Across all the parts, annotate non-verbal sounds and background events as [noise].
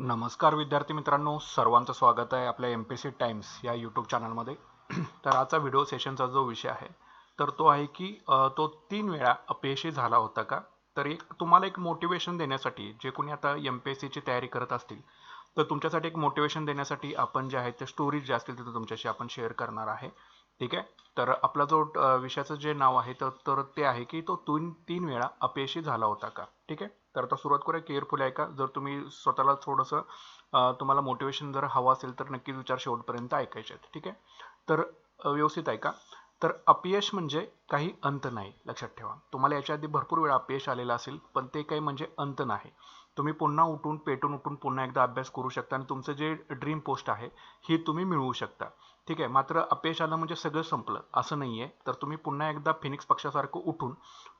नमस्कार विद्यार्थी मित्रांनो सर्वांचं स्वागत आहे आपल्या एम पी सी टाईम्स या यूट्यूब चॅनलमध्ये [clears throat] तर आजचा व्हिडिओ सेशनचा जो विषय आहे तर तो आहे की तो तीन वेळा अपयशी झाला होता का? तर एक तुम्हाला एक मोटिवेशन देण्यासाठी जे कोणी आता एम पी एस सीची तयारी करत असतील तर तुमच्यासाठी एक मोटिवेशन देण्यासाठी आपण जे आहे ते स्टोरीज जे असतील तिथं तुमच्याशी आपण शेअर करणार आहे. ठीक आहे? तर आपला जो विषयाचं जे नाव आहे तर तर ते आहे की तो तीन तीन वेळा अपयशी झाला होता का? ठीक आहे? तर आता सुरुवात करूया केअरफुल आहे का? जर तुम्ही स्वतःला थोडंसं तुम्हाला मोटिवेशन जर हवं असेल तर नक्कीच विचार शेवटपर्यंत ऐकायचे आहेत. ठीक आहे? तर व्यवस्थित ऐका तर अपयश म्हणजे काही अंत नाही लक्षात ठेवा. तुम्हाला याच्या आधी भरपूर वेळा अपयश आलेलं असेल पण ते काही म्हणजे अंत नाही. तुम्ही पुन्हा उठून पेटून उठून पुन्हा एकदा अभ्यास करू शकता आणि तुमचं जे ड्रीम पोस्ट आहे ही तुम्ही मिळवू शकता. ठीक आहे मात्र अपयश आलं म्हणजे सगळं संपलं असं नाही आहे तर तुम्ही पुन्हा एकदा फिनिक्स पक्षासारखं उठून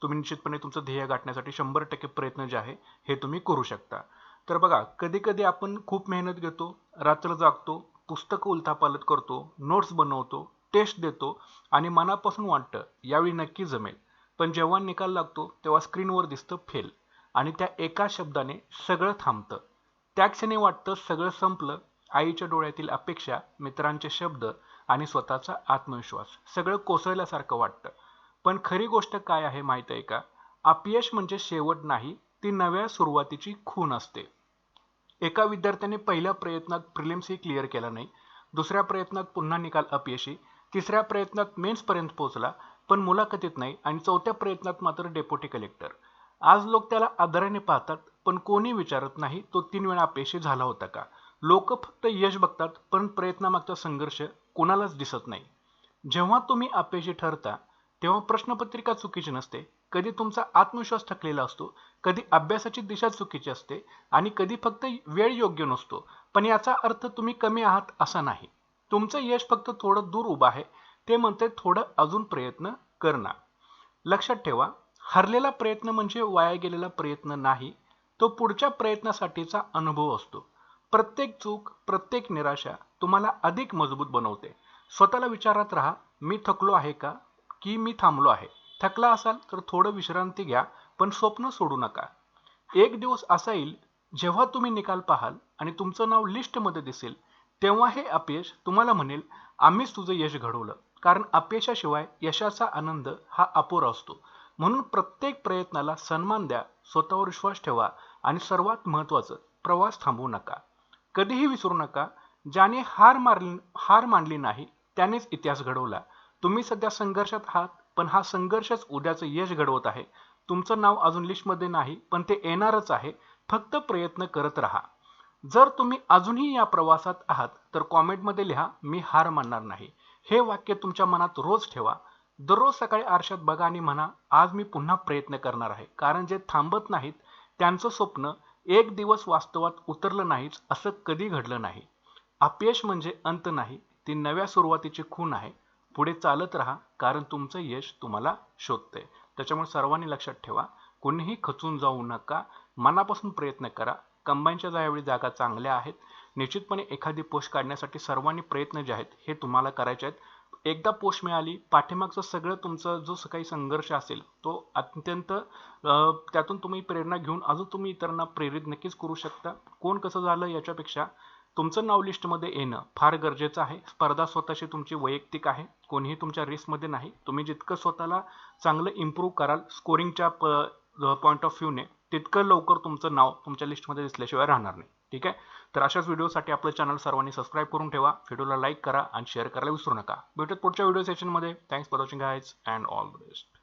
तुम्ही निश्चितपणे तुमचं ध्येय गाठण्यासाठी शंभर टक्के प्रयत्न जे आहे हे तुम्ही करू शकता. तर बघा कधी कधी आपण खूप मेहनत घेतो रात्र जागतो पुस्तकं उलथापालत करतो नोट्स बनवतो टेस्ट देतो आणि मनापासून वाटतं यावेळी नक्की जमेल. पण जेव्हा निकाल लागतो तेव्हा स्क्रीनवर दिसतं फेल आणि त्या एका शब्दाने सगळं थांबतं. त्या क्षणी वाटतं सगळं संपलं आईच्या डोळ्यातील अपेक्षा मित्रांचे शब्द आणि स्वतःचा आत्मविश्वास सगळं कोसळल्यासारखं वाटतं. पण खरी गोष्ट काय आहे माहीत आहे का? अपयश म्हणजे शेवट नाही ती नव्या सुरुवातीची खून असते. एका विद्यार्थ्याने पहिल्या प्रयत्नात प्रिलिम्सही क्लिअर केला नाही दुसऱ्या प्रयत्नात पुन्हा निकाल अपयशी तिसऱ्या प्रयत्नात मेन्सपर्यंत पोहोचला पण मुलाखतीत नाही आणि चौथ्या प्रयत्नात मात्र डेप्युटी कलेक्टर. आज लोक त्याला आदराने पाहतात पण कोणी विचारत नाही तो तीन वेळा अपयशी झाला होता का? लोक फक्त यश बघतात पण प्रयत्नामागचा संघर्ष कोणालाच दिसत नाही. जेव्हा तुम्ही अपयशी ठरता तेव्हा प्रश्नपत्रिका चुकीची नसते. कधी तुमचा आत्मविश्वास थकलेला असतो कधी अभ्यासाची दिशा चुकीची असते आणि कधी फक्त वेळ योग्य नसतो. पण याचा अर्थ तुम्ही कमी आहात असा नाही. तुमचं यश फक्त थोडं दूर उभं आहे. ते म्हणते थोडं अजून प्रयत्न करणार लक्षात ठेवा हरलेला प्रयत्न म्हणजे वाया गेलेला प्रयत्न नाही. तो पुढच्या प्रयत्नासाठीचा अनुभव असतो. प्रत्येक चूक प्रत्येक निराशा तुम्हाला अधिक मजबूत बनवते. स्वतःला विचारात राहा मी थकलो आहे का? की मी थांबलो आहे? थकला असाल तर थोडं विश्रांती घ्या पण स्वप्न सोडू नका. एक दिवस असा येईल जेव्हा तुम्ही निकाल पाहाल आणि तुमचं नाव लिस्टमध्ये दिसेल तेव्हा हे अपयश तुम्हाला म्हणेल आम्हीच तुझं यश घडवलं. कारण अपयशाशिवाय यशाचा आनंद हा अपुरा असतो. म्हणून प्रत्येक प्रयत्नाला सन्मान द्या स्वतःवर विश्वास ठेवा आणि सर्वात महत्त्वाचं प्रवास थांबवू नका. कधीही विसरू नका. ज्याने हार मारली हार मानली नाही त्यानेच इतिहास घडवला. तुम्ही सध्या संघर्षात आहात पण हा संघर्षच उद्याचं यश घडवत आहे. तुमचं नाव अजून लिस्टमध्ये नाही पण ते येणारच आहे. फक्त प्रयत्न करत राहा. जर तुम्ही अजूनही या प्रवासात आहात तर कॉमेंटमध्ये लिहा मी हार मानणार नाही. हे वाक्य तुमच्या मनात रोज ठेवा. दररोज सकाळी आरशात बघा आणि म्हणा आज मी पुन्हा प्रयत्न करणार आहे. कारण जे थांबत नाहीत त्यांचं स्वप्न एक दिवस वास्तवात उतरलं नाहीच असं कधी घडलं नाही. अपयश म्हणजे अंत नाही ती नव्या सुरुवातीची खून आहे. पुढे चालत राहा कारण तुमचं यश तुम्हाला शोधतंय. त्याच्यामुळे सर्वांनी लक्षात ठेवा कोणीही खचून जाऊ नका. मनापासून प्रयत्न करा. कंबाईनच्या ज्यावेळी जागा चांगल्या आहेत. निश्चितपणे एखादी पोस्ट काढण्यासाठी सर्वांनी प्रयत्न जे आहेत हे तुम्हाला करायचे आहेत. एकदा पोस्ट मिळाली पाठीमागचं सगळं तुमचं जो काही संघर्ष असेल तो अत्यंत त्यातून तुम्ही प्रेरणा घेऊन अजून तुम्ही इतरांना प्रेरित नक्कीच करू शकता. कोण कसं झालं याच्यापेक्षा तुमचं नाव लिस्टमध्ये येणं फार गरजेचं आहे. स्पर्धा स्वतःशी तुमची वैयक्तिक आहे. कोणीही तुमच्या रेसमध्ये नाही. तुम्ही जितकं स्वतःला चांगलं इम्प्रूव्ह कराल स्कोरिंगच्या पॉईंट ऑफ व्ह्यूने तितकं लवकर तुमचं नाव तुमच्या लिस्टमध्ये दिसल्याशिवाय राहणार नाही. ठीक आहे? तर अशाच व्हिडिओसाठी आपलं चॅनल सर्वांनी सबस्क्राईब करून ठेवा. व्हिडिओला लाईक करा आणि शेअर करायला विसरू नका. भेटत पुढच्या व्हिडिओ सेशनमध्ये thanks for watching guys and all the best